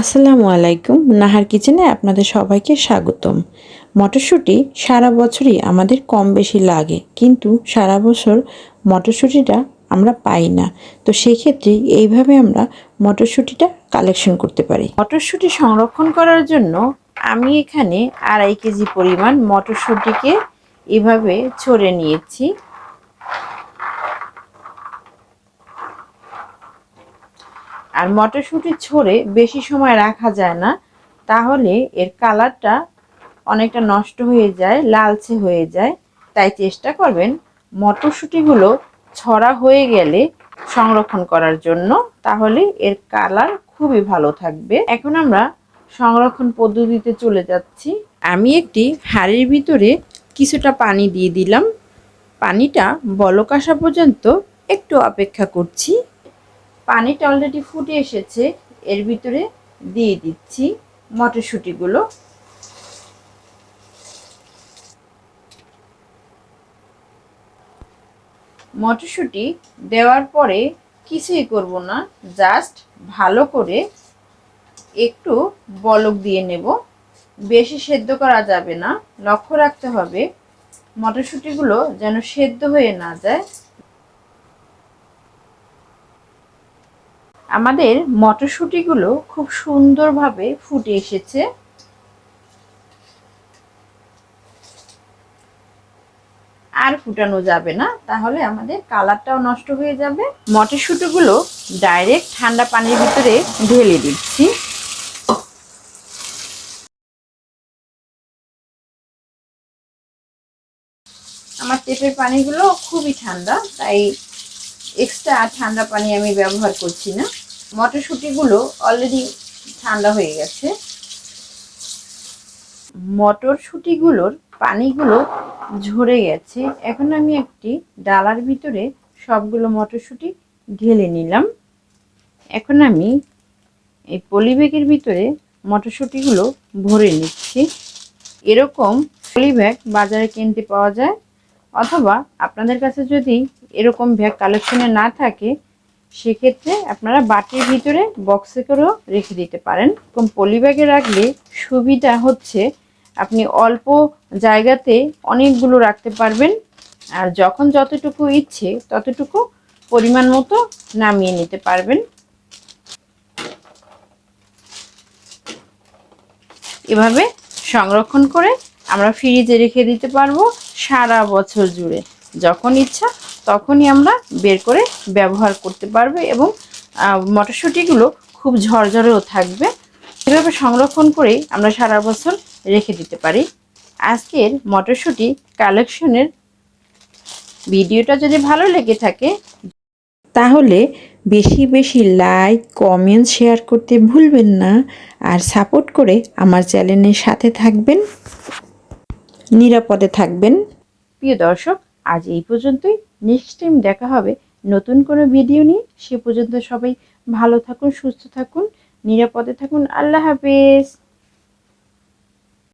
আসসালামু আলাইকুম। নাহার কিচেনে আপনাদের সবাইকে স্বাগতম। মটরশুঁটি সারা বছরই আমাদের কম বেশি লাগে, কিন্তু সারা বছর মটরশুঁটিটা আমরা পাই না। তো সেক্ষেত্রে এইভাবে আমরা মটরশুঁটিটা কালেকশন করতে পারি। মটরশুঁটি সংরক্ষণ করার জন্য আমি এখানে আড়াই কেজি পরিমাণ মটরশুঁটিকে এভাবে ছড়ে নিয়েছি। আর মটরশুঁটি ছড়ে বেশি সময় রাখা যায় না, তাহলে এর কালারটা অনেকটা নষ্ট হয়ে যায়, লালচে হয়ে যায়। তাই চেষ্টা করবেন মটরশুঁটিগুলো ছড়া হয়ে গেলে সংরক্ষণ করার জন্য, তাহলে এর কালার খুবই ভালো থাকবে। এখন আমরা সংরক্ষণ পদ্ধতিতে চলে যাচ্ছি। আমি একটি হাড়ির ভিতরে কিছুটা পানি দিয়ে দিলাম। পানিটা বলক আসা পর্যন্ত একটু অপেক্ষা করছি। পানিটা অলরেডি ফুটে এসেছে, এর ভিতরে দিয়ে দিচ্ছি মটরশুঁটিগুলো। মটরশুঁটি দেওয়ার পরে কিছুই করব না জাস্ট ভালো করে একটু বলক দিয়ে নেব। বেশি সেদ্ধ করা যাবে না, লক্ষ্য রাখতে হবে মটরশুঁটিগুলো যেন সেদ্ধ হয়ে না যায়। আমাদের মটরশুঁটিগুলো খুব সুন্দরভাবে ফুটে এসেছে। আর ফুটানো যাবে না, তাহলে আমাদের কালারটাও নষ্ট হয়ে যাবে। মটরশুঁটিগুলো ডাইরেক্ট ঠান্ডা পানির ভিতরে ঢেলে দিচ্ছি। আমার টেপের পানিগুলো খুবই ঠান্ডা, তাই এক্সট্রা ঠান্ডা পানি আমি ব্যবহার করছি না। মটরশুঁটিগুলো অলরেডি ঠান্ডা হয়ে গেছে। মটরশুঁটিগুলোর পানিগুলো ঝরে গেছে। এখন আমি একটি ডালার ভিতরে সবগুলো মটরশুঁটি ঢেলে নিলাম। এখন আমি এই পলিব্যাগের ভিতরে মটরশুঁটিগুলো ভরে নিচ্ছি। এরকম পলিব্যাগ বাজারে কিনতে পাওয়া যায়, অথবা আপনাদের কাছে যদি এরকম ব্যাগ কালেকশনে না থাকে সেক্ষেত্রে আপনারা বাটির ভিতরে বক্সে করেও রেখে দিতে পারেন। এরকম পলিব্যাগে রাখলে সুবিধা হচ্ছে আপনি অল্প জায়গাতে অনেকগুলো রাখতে পারবেন। আর যখন যতটুকু ইচ্ছে ততটুকু পরিমাণ মতো নামিয়ে নিতে পারবেন। এভাবে সংরক্ষণ করে আমরা ফ্রিজে রেখে দিতে পারব সারা বছর জুড়ে। যখন ইচ্ছা তখনই আমরা বের করে ব্যবহার করতে পারবে এবং মটরশুঁটিগুলো খুব ঝরঝরেও থাকবে। এভাবে সংরক্ষণ করেই আমরা সারা বছর রেখে দিতে পারি। আজকের মটরশুঁটি কালেকশনের ভিডিওটা যদি ভালো লেগে থাকে, তাহলে বেশি বেশি লাইক, কমেন্ট, শেয়ার করতে ভুলবেন না আর সাপোর্ট করে আমার চ্যানেলের সাথে থাকবেন। নিরাপদে থাকবেন। প্রিয় দর্শক আজ এই পর্যন্তই। নেক্সট টাইম দেখা হবে নতুন কোনো ভিডিও নিয়ে। সে পর্যন্ত সবাই ভালো থাকুন, সুস্থ থাকুন, নিরাপদে থাকুন। আল্লাহ হাফেজ।